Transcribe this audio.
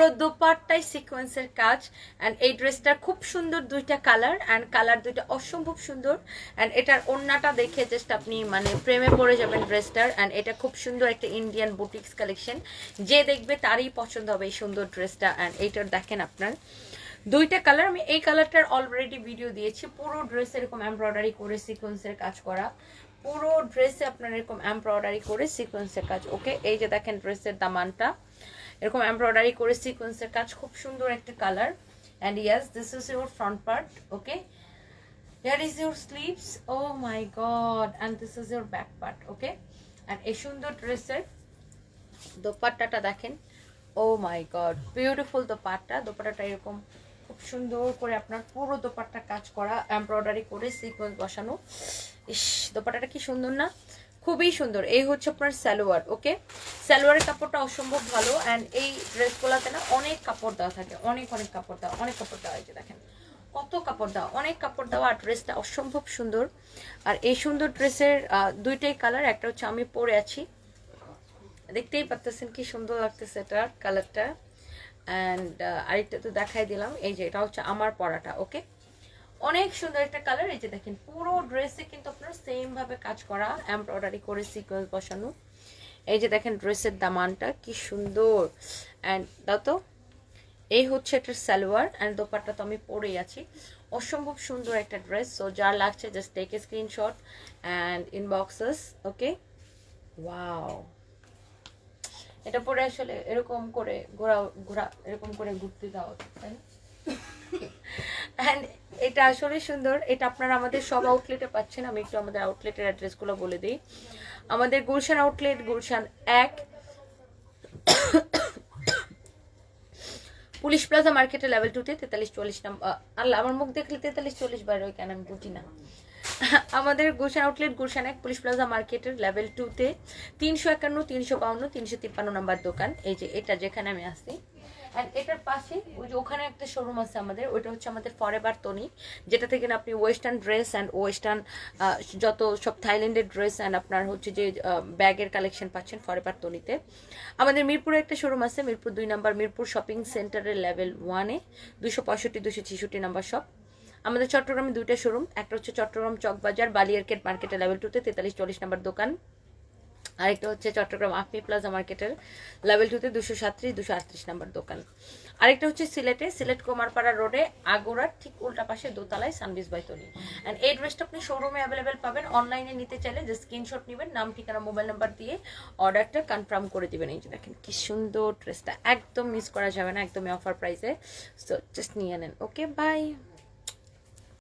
পুরো দোপাট্টায় সিকোয়েন্সের কাজ অ্যান্ড এই ড্রেসটার খুব সুন্দর দুইটা কালার অ্যান্ড কালার দুইটা অসম্ভব সুন্দর অ্যান্ড এটার ওড়নাটা দেখে জাস্ট আপনি মানে প্রেমে পড়ে যাবেন ড্রেসটার অ্যান্ড এটা খুব সুন্দর একটা ইন্ডিয়ান বুটিক্স কালেকশন যে দেখবে তারই পছন্দ হবে এই সুন্দর ড্রেসটা অ্যান্ড এইটার দেখেন আপনার। দুইটা কালার আমি এই কালারটার অলরেডি ভিডিও দিয়েছি। পুরো ড্রেস এরকম এমব্রয়ডারি করে সিকোয়েন্সের কাজ করা। পুরো ড্রেসে আপনার এরকম এমব্রয়ডারি করে সিকোয়েন্সের কাজ ওকে এই যে দেখেন ড্রেসের দামানটা। এরকম এমব্রয়ডারি করে সিকোয়েন্সের কাজ, খুব সুন্দর একটা colour and yes this is your front part okay Here is your sleeves. Oh my god And this is your back part okay And এই সুন্দর ড্রেসের দোপাট্টাটা দেখেন। Oh my god beautiful dupatta. দোপাট্টাটা এরকম খুব সুন্দর করে আপনার পুরো দোপাট্টা কাজ করা এমব্রয়ডারি করে সিকোয়েন্স বসানো। ইস, দোপাট্টাটা কি সুন্দর না? খুবই সুন্দর। এই হচ্ছে আপনার সালোয়ার, ওকে? সালোয়ারের কাপড়টা অসম্ভব ভালো অ্যান্ড এই ড্রেসগুলোতে না অনেক কাপড় দেওয়া থাকে, অনেক অনেক কাপড় দেওয়া, অনেক কাপড় দেওয়া হয়েছে দেখেন। কত কাপড় দেওয়া, অনেক কাপড় দেওয়া আর ড্রেসটা অসম্ভব সুন্দর। আর এই সুন্দর ড্রেসের দুইটাই কালার, একটা হচ্ছে আমি পরে আছি। দেখতেই পাচ্তেছেন কি সুন্দর লাগতেছে এটার কালারটা। অ্যান্ড আরেকটা তো দেখাই দিলাম, এই যে এটা হচ্ছে আমার পরাটা, ওকে? অনেক সুন্দর একটা কালার এই যে দেখেন, পুরো ড্রেসে কিন্তু আপনার সেম ভাবে কাজ করা এমব্রয়ডারি করে সিকোয়েন্স বসানো। এই যে দেখেন ড্রেসের দামানটা, কি সুন্দর। অ্যান্ড তো, এই হচ্ছে এটার সালোয়ার অ্যান্ড দোপাট্টা তো আমি পরেই আছি। অসম্ভব সুন্দর একটা ড্রেস সো যার লাগছে just take a screenshot and inbox us okay wow এটা পরে আসলে এরকম করে ঘোরা ঘোরা, এরকম করে ঘুরতে দাও তাই না? অ্যান্ড এটা আসলে সুন্দর। এটা আপনারা আমাদের সব আউটলেটে পাচ্ছেন। আমি একটু আমাদের আউটলেটের অ্যাড্রেসগুলো বলে দিই। আমাদের গুলশান আউটলেট গুলশান এক। পুলিশ প্লাজা মার্কেটে লেভেল টুতে তেতাল্লিশ চল্লিশ নাম্বার আল্লাহ, আমার মুখ দেখলে তেতাল্লিশ চল্লিশ বাইরে ওই কেন? আমি বুঝি না। আমাদের গুলশান আউটলেট গুলশান এক, পুলিশ প্লাজা মার্কেটের লেভেল টুতে তিনশো একান্ন, তিনশো বাউন্ন, তিনশো তিপ্পান্ন নাম্বার দোকান। এই যে এটা যেখানে আমি আসি অ্যান্ড এটার পাশে ওই যে ওখানে একটা শোরুম আছে আমাদের, ওইটা হচ্ছে আমাদের ফরেভার তনি যেটা থেকে না আপনি ওয়েস্টার্ন ড্রেস অ্যান্ড ওয়েস্টার্ন যত সব থাইল্যান্ডের ড্রেস অ্যান্ড আপনার হচ্ছে যে ব্যাগের কালেকশন পাচ্ছেন ফরেভার তনিতে আমাদের মিরপুরে একটা শোরুম আছে, মিরপুর দুই নাম্বার, মিরপুর শপিং সেন্টারের লেভেল ওয়ানে দুশো পঁয়ষট্টি দুশো ছেষট্টি নাম্বার শপ আমাদের চট্টগ্রামে দুইটা শোরুম একটা হচ্ছে চট্টগ্রাম চকবাজার, বালিয়ারকেট মার্কেটে লেভেল টুতে তেতাল্লিশ, চল্লিশ নাম্বার দোকান। আরেকটা হচ্ছে চট্টগ্রাম আফমি প্লাজা মার্কেটের লেভেল টুতে দুশো সাতত্রিশ, দুশো আটত্রিশ নাম্বার দোকান। আরেকটা হচ্ছে সিলেটে, সিলেট কুমারপাড়া রোডে আগুরার ঠিক উল্টা পাশে দোতলায় সানবিজ বাইতনি অ্যান্ড এই ড্রেসটা আপনি শোরুমে অ্যাভেলেবেল পাবেন। অনলাইনে নিতে চাইলে যে স্ক্রিনশট নেবেন, নাম, ঠিকানা মোবাইল নাম্বার দিয়ে অর্ডারটা কনফার্ম করে দিবেন। এই যে দেখেন, কি সুন্দর ড্রেসটা একদম মিস করা যাবে না, একদমই অফার প্রাইসে সো জাস্ট নিয়ে নেন। Okay bye